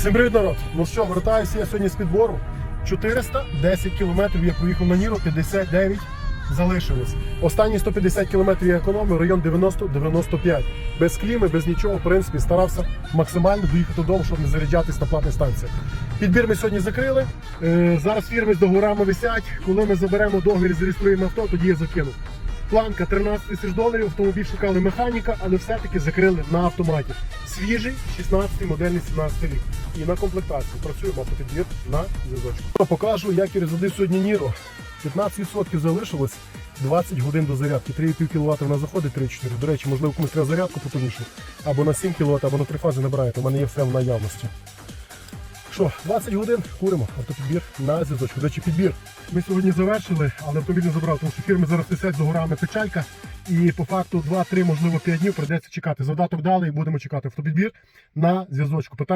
Всім привіт, народ! Ну що, вертаюся я сьогодні з підбору. 410 кілометрів я проїхав на Ніро, 59 залишилось. Останні 150 кілометрів я економив, район 90-95. Без кліми, без нічого, в принципі, старався максимально доїхати додому, щоб не заряджатись на платних станціях. Підбір ми сьогодні закрили. Е, зараз фірми з договорами висять. Коли ми заберемо договір і зареєструємо авто, тоді я закину. Планка 13 тисяч доларів, автомобіль шукали механіка, але все-таки закрили на автоматі. Свіжий 16 модельний 17 рік. І на комплектації працюємо автопідбір на зв'язочку. Покажу, як я розрядив сьогодні Ніро. 15% залишилось, 20 годин до зарядки. 3,5 кВт вона заходить, 3-4. До речі, можливо, комусь треба зарядку потужнішу. Або на 7 кВт, або на 3 фази набираєте. У мене є все в наявності. Що, 20 годин куримо автопідбір на зв'язочку. До підбір. Ми сьогодні завершили, але автомобіль не забрав, тому що фірми зараз висять за горами печалька. І по факту 2-3, можливо, 5 днів прийдеться чекати. Завдаток дали і будемо чекати автопідбір на зв'язочку.